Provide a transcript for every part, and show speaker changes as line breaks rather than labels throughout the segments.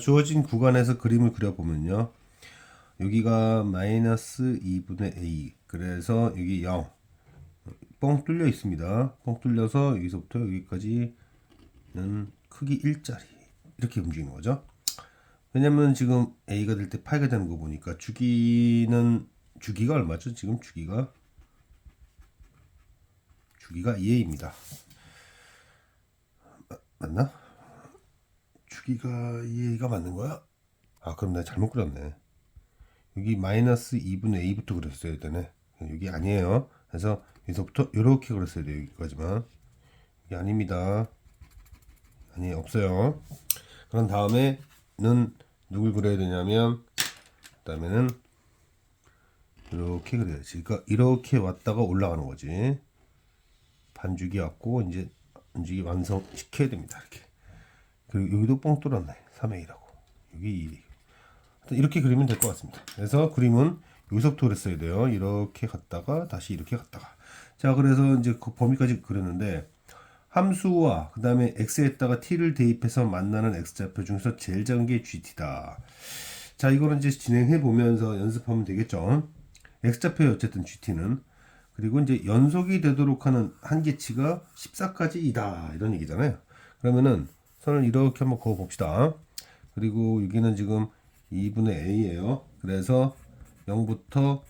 주어진 구간에서 그림을 그려보면요. 여기가 마이너스 2분의 a. 그래서 여기 0. 뻥 뚫려 있습니다. 뻥 뚫려서 여기서부터 여기까지는 크기 1짜리. 이렇게 움직이는 거죠. 왜냐면 지금 a가 될 때 파이가 되는 거 보니까 주기는 주기가 얼마죠? 지금 주기가 주기가 2a입니다. 맞나? 주기가 2a가 맞는 거야? 아 그럼 내가 잘못 그렸네. 여기 마이너스 2분의 a부터 그렸어야 되네. 여기 아니에요. 그래서 여기서부터 이렇게 그렸어야 돼요 여기까지만. 이게 아닙니다. 아니 없어요. 그런 다음에는 누굴 그려야 되냐면 그 다음에는 이렇게 그려야지. 그러니까 이렇게 왔다가 올라가는 거지. 반죽이 왔고 이제 반죽이 완성시켜야 됩니다 이렇게 그리고 여기도 뻥 뚫었네. 3A라고. 여기 2 하여튼 이렇게 그리면 될 것 같습니다. 그래서 그림은 여기서부터 그랬어야 돼요. 이렇게 갔다가 다시 이렇게 갔다가. 자 그래서 이제 그 범위까지 그렸는데 함수와 그 다음에 x에다가 t를 대입해서 만나는 x좌표 중에서 제일 작은 게 gt다. 자 이거는 이제 진행해 보면서 연습하면 되겠죠? x좌표에 어쨌든 gt는. 그리고 이제 연속이 되도록 하는 한계치가 14까지이다. 이런 얘기잖아요. 그러면은 선을 이렇게 한번 그어 봅시다. 그리고 여기는 지금 2분의 a예요. 그래서 0부터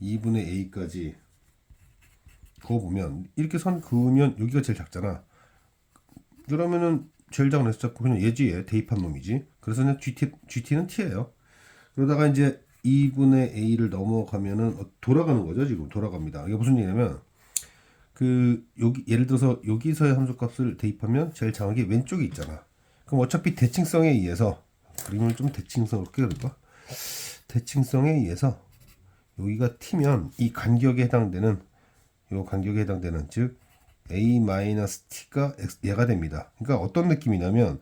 2분의 a까지 그어 보면 이렇게 선 그으면 여기가 제일 작잖아. 그러면은 제일 작은 S 잡고 그냥 예지 에 대입한 놈이지. 그래서 그냥 GT, GT는 T예요. 그러다가 이제 2분의 a를 넘어가면은 어, 돌아가는 거죠. 지금 돌아갑니다. 이게 무슨 얘기냐면 그 여기 예를 들어서 여기서의 함수값을 대입하면 제일 작은 게 왼쪽에 있잖아. 그럼 어차피 대칭성에 의해서 그림을 좀 대칭성스럽게 그릴까? 대칭성에 의해서 여기가 t면 이 간격에 해당되는 요 간격에 해당되는 즉 a-t가 얘가 됩니다. 그러니까 어떤 느낌이냐면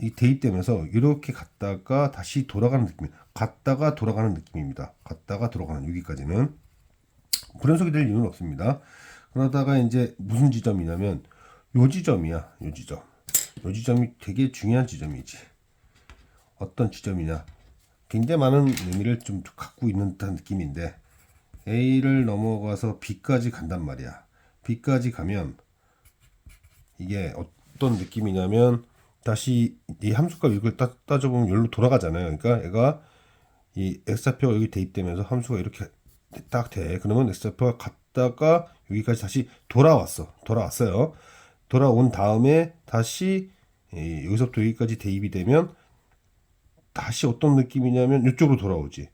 이 대입되면서 이렇게 갔다가 다시 돌아가는 느낌. 갔다가 돌아가는 느낌입니다. 갔다가 돌아가는 여기까지는 불연속이 될 이유는 없습니다. 그러다가 이제 무슨 지점이냐면 요 지점이야. 요 지점. 요 지점이 되게 중요한 지점이지. 어떤 지점이냐. 굉장히 많은 의미를 좀 갖고 있는 듯한 느낌인데 A를 넘어가서 B까지 간단 말이야. B까지 가면 이게 어떤 느낌이냐면 다시 이 함수값 이걸 따, 따져보면 여기로 돌아가잖아요. 그러니까 얘가 이 x좌표가 여기 대입되면서 함수가 이렇게 딱 돼. 그러면 x좌표가 갔다가 여기까지 다시 돌아왔어. 돌아왔어요. 돌아온 다음에 다시 이, 여기서부터 여기까지 대입이 되면 다시 어떤 느낌이냐면 이쪽으로 돌아오지.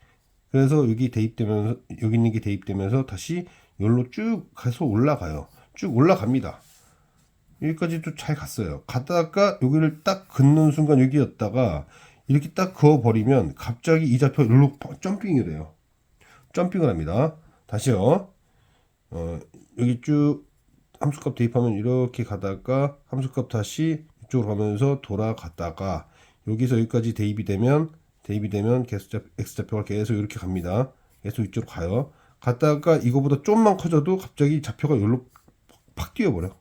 그래서 여기 대입되면서 여기 있는 게 대입되면서 다시 여기로 쭉 가서 올라가요. 쭉 올라갑니다. 여기까지도 잘 갔어요. 갔다가 여기를 딱 긋는 순간 여기였다가 이렇게 딱 그어버리면 갑자기 이 좌표 여기로 점핑을 해요. 점핑을 합니다. 다시요. 어, 여기 쭉 함수값 대입하면 이렇게 가다가 함수값 다시 이쪽으로 가면서 돌아갔다가 여기서 여기까지 대입이 되면 대입이 되면 계속 x좌표가 계속 이렇게 갑니다. 계속 이쪽으로 가요. 갔다가 이거보다 좀만 커져도 갑자기 좌표가 여기로 팍 뛰어버려.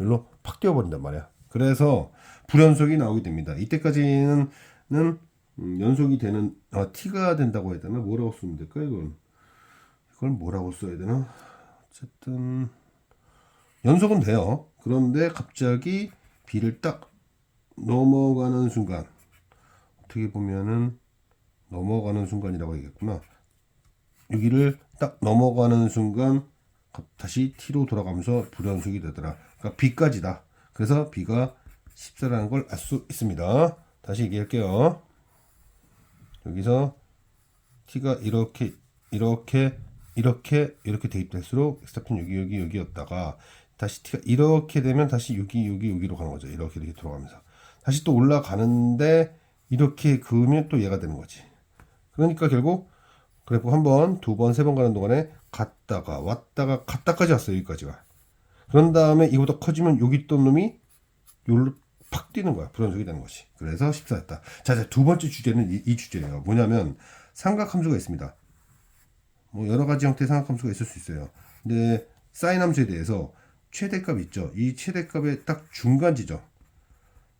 여기로 팍 뛰어버린단 말이야. 그래서 불연속이 나오게 됩니다. 이때까지는 는, 음, 연속이 되는 아, t가 된다고 해야 되나? 뭐라고 쓰면 될까 이건? 이걸 뭐라고 써야 되나? 어쨌든 연속은 돼요. 그런데 갑자기 b를 딱 넘어가는 순간 어떻게 보면은 넘어가는 순간이라고 해야겠구나. 여기를 딱 넘어가는 순간 다시 t로 돌아가면서 불연속이 되더라. 그러니까 b까지다. 그래서 b가 14라는 걸 알 수 있습니다. 다시 얘기할게요. 여기서 t가 이렇게 이렇게 이렇게 이렇게 대입될수록 x좌표는 여기 여기 여기였다가 다시 t가 이렇게 되면 다시 여기 여기 여기로 가는 거죠. 이렇게 이렇게 돌아가면서 다시 또 올라가는데 이렇게 그으면 또 얘가 되는 거지. 그러니까 결국 그래프 한 번, 두 번, 세 번 가는 동안에 갔다가 왔다가 갔다까지 왔어요. 여기까지가. 그런 다음에 이거보다 커지면 여기 있던 놈이 여기로 팍 뛰는 거야. 불연속이 되는 것이. 그래서 14였다. 자, 이제 두 번째 주제는 이, 이 주제예요. 뭐냐면 삼각함수가 있습니다. 뭐 여러 가지 형태의 삼각함수가 있을 수 있어요. 근데 사인 함수에 대해서 최대값 있죠. 이 최대값의 딱 중간 지점.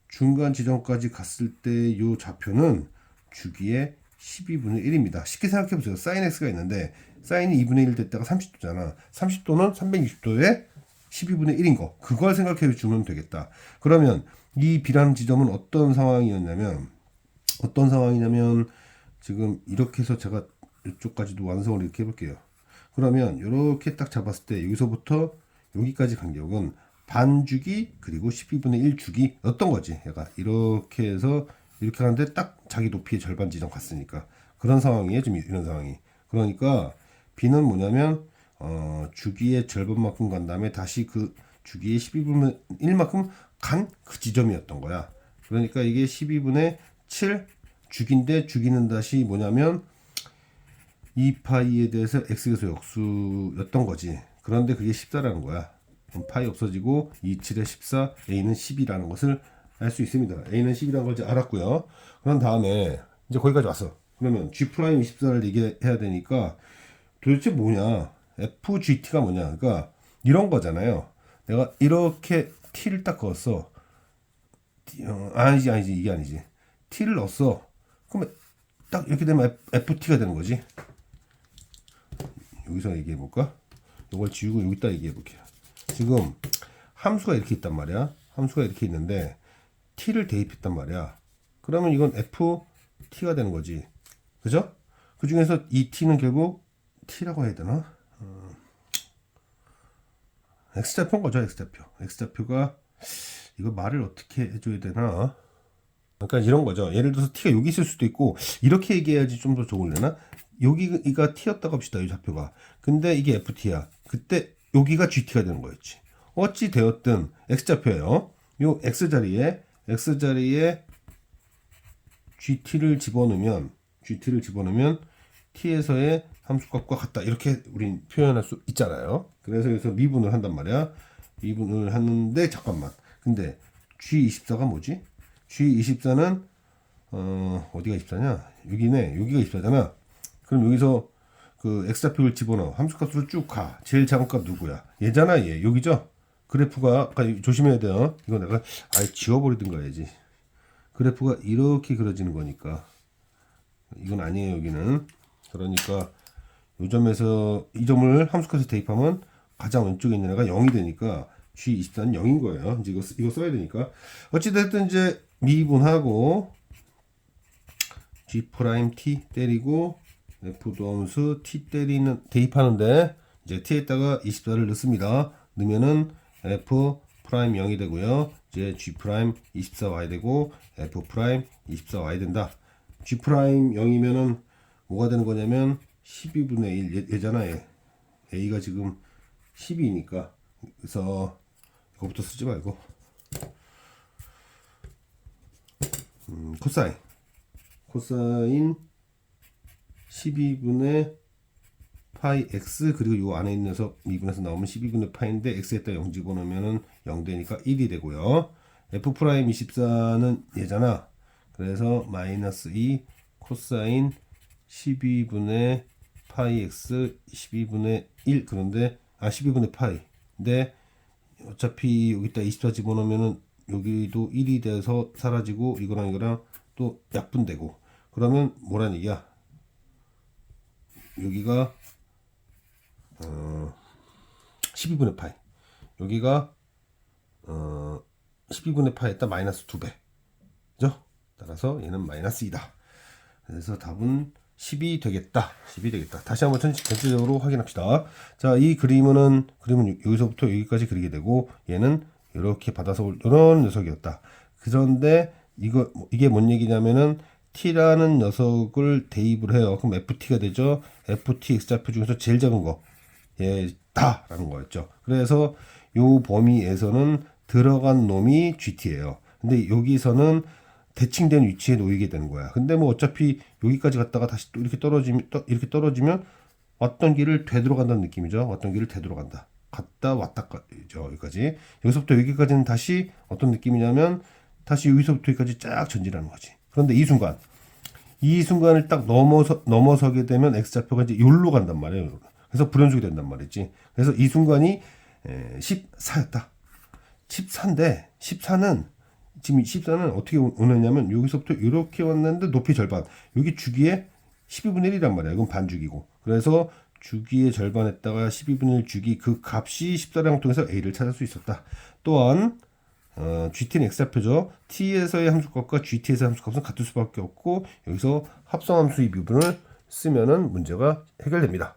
중간 지점까지 갔을 때요 좌표는 주기의 12분의 1입니다. 쉽게 생각해 보세요. 사인 x가 있는데 사인이 2분의 1 됐다가 30도잖아. 30도는 360도에 12분의 1인 거. 그걸 생각해 주면 되겠다. 그러면 이 B라는 지점은 어떤 상황이었냐면 어떤 상황이냐면 지금 이렇게 해서 제가 이쪽까지도 완성을 이렇게 해볼게요. 그러면 이렇게 딱 잡았을 때 여기서부터 여기까지 간격은 반 주기 그리고 12분의 1 주기였던 거지. 얘가 이렇게 해서 이렇게 하는데 딱 자기 높이의 절반 지점 갔으니까 그런 상황이에요. 지금 이런 상황이. 그러니까 B는 뭐냐면 어, 주기의 절반만큼 간 다음에 다시 그 주기의 12분의 1만큼 간 그 지점이었던 거야. 그러니까 이게 12분의 7 주기인데 주기는 다시 뭐냐면 2파이에 대해서 x에서 역수였던 거지. 그런데 그게 14라는 거야. 파이 없어지고 2, 7에 14, a는 10이라는 것을 알 수 있습니다. a는 10이라는 걸 이제 알았고요. 그런 다음에 이제 거기까지 왔어. 그러면 g 프라임 24를 얘기해야 되니까 도대체 뭐냐? FGT가 뭐냐? 그러니까 이런 거잖아요. 내가 이렇게 t를 딱 그었어. 어, 아니지 아니지 이게 아니지. t를 넣었어. 그러면 딱 이렇게 되면 F- FT가 되는 거지. 여기서 얘기해 볼까? 이걸 지우고 여기다 얘기해 볼게요. 지금 함수가 이렇게 있단 말이야. 함수가 이렇게 있는데 t를 대입했단 말이야. 그러면 이건 ft가 되는 거지. 그죠? 그 중에서 이 t는 결국 t라고 해야 되나? 어, x좌표인 거죠, x좌표. x좌표가 이거 말을 어떻게 해줘야 되나? 그러니까 이런 거죠. 예를 들어서 t가 여기 있을 수도 있고 이렇게 얘기해야지 좀 더 좋을래나? 여기가 t였다고 합시다. 이 좌표가. 근데 이게 ft야. 그때 여기가 gt가 되는 거였지. 어찌 되었든 x좌표예요. 요 x 자리에 x 자리에 gt를 집어넣으면 gt를 집어넣으면 t에서의 함수값과 같다. 이렇게 우린 표현할 수 있잖아요. 그래서 여기서 미분을 한단 말이야. 미분을 하는데 잠깐만. 근데 g24가 뭐지? g24는 어, 어디가 24냐? 여기네. 여기가 24잖아. 그럼 여기서 그 x좌표를 집어넣어. 함수값으로 쭉 가. 제일 작은 값 누구야? 얘잖아, 얘. 여기죠? 그래프가 아까 조심해야 돼요. 이거 내가 아예 지워버리든가 해야지. 그래프가 이렇게 그려지는 거니까. 이건 아니에요, 여기는. 그러니까 요 점에서 이 점을 함수값에 대입하면 가장 왼쪽에 있는 애가 0이 되니까 G24는 0인 거예요. 이제 이거, 쓰- 이거 써야 되니까. 어찌됐든 이제 미분하고 G 프라임 T 때리고 F 도함수 T 때리는 대입하는데 이제 T에다가 24를 넣습니다. 넣으면은 F 프라임 0이 되고요. 이제 G 프라임 24 와야 되고 F 프라임 24 와야 된다. G 프라임 0이면은 뭐가 되는 거냐면 12분의 1 얘, 얘잖아 얘. A가 지금 12니까 그래서 이거부터 쓰지 말고 음, 코사인 코사인 12분의 파이 x 그리고 요 안에 있는 녀석 미분해서 나오면 12분의 파인데 x에다 0 집어넣으면은 0 되니까 1이 되고요. f 프라임 24는 얘잖아. 그래서 마이너스 2 코사인 12분의 파이 x 12분의 1 그런데 아 12분의 파이. 근데 어차피 여기다 24 집어넣으면은 여기도 1이 돼서 사라지고 이거랑 이거랑 또 약분되고 그러면 뭐란 얘기야? 여기가 어 12분의 파이. 여기가 어 12분의 파이에다 마이너스 2배. 그죠? 따라서 얘는 마이너스 2다. 그래서 답은 10이 되겠다. 10이 되겠다. 다시 한번 전- 전체적으로 확인합시다. 자 이 그림은 그림은 여- 여기서부터 여기까지 그리게 되고 얘는 이렇게 받아서 올- 이런 녀석이었다. 그런데 이거 뭐- 이게 뭔 얘기냐면은 t라는 녀석을 대입을 해요 그럼 ft가 되죠 ft x좌표 중에서 제일 작은 거 얘다라는 거였죠 그래서 요 범위에서는 들어간 놈이 gt예요 근데 여기서는 대칭된 위치에 놓이게 되는 거야. 근데 뭐 어차피 여기까지 갔다가 다시 또 이렇게 떨어지면 또 이렇게 떨어지면 왔던 길을 되돌아간다는 느낌이죠. 왔던 길을 되돌아간다. 갔다 왔다까죠. 여기까지. 여기서부터 여기까지는 다시 어떤 느낌이냐면 다시 여기서부터 여기까지 쫙 전진하는 거지. 그런데 이 순간 이 순간을 딱 넘어서 넘어서게 되면 x 좌표가 이제 여기로 간단 말이에요. 그래서 불연속이 된단 말이지. 그래서 이 순간이 14였다. 14인데 14는 지금 14는 어떻게 오- 오느냐면 여기서부터 이렇게 왔는데 높이 절반. 여기 주기의 12분의 1이란 말이야. 이건 반주기고. 그래서 주기의 절반에다가 12분의 1 주기 그 값이 14랑 통해서 a를 찾을 수 있었다. 또한 어, GT는 x좌표죠. t에서의 함수값과 gt에서의 함수값은 같을 수밖에 없고 여기서 합성함수 의 부분을 쓰면은 문제가 해결됩니다.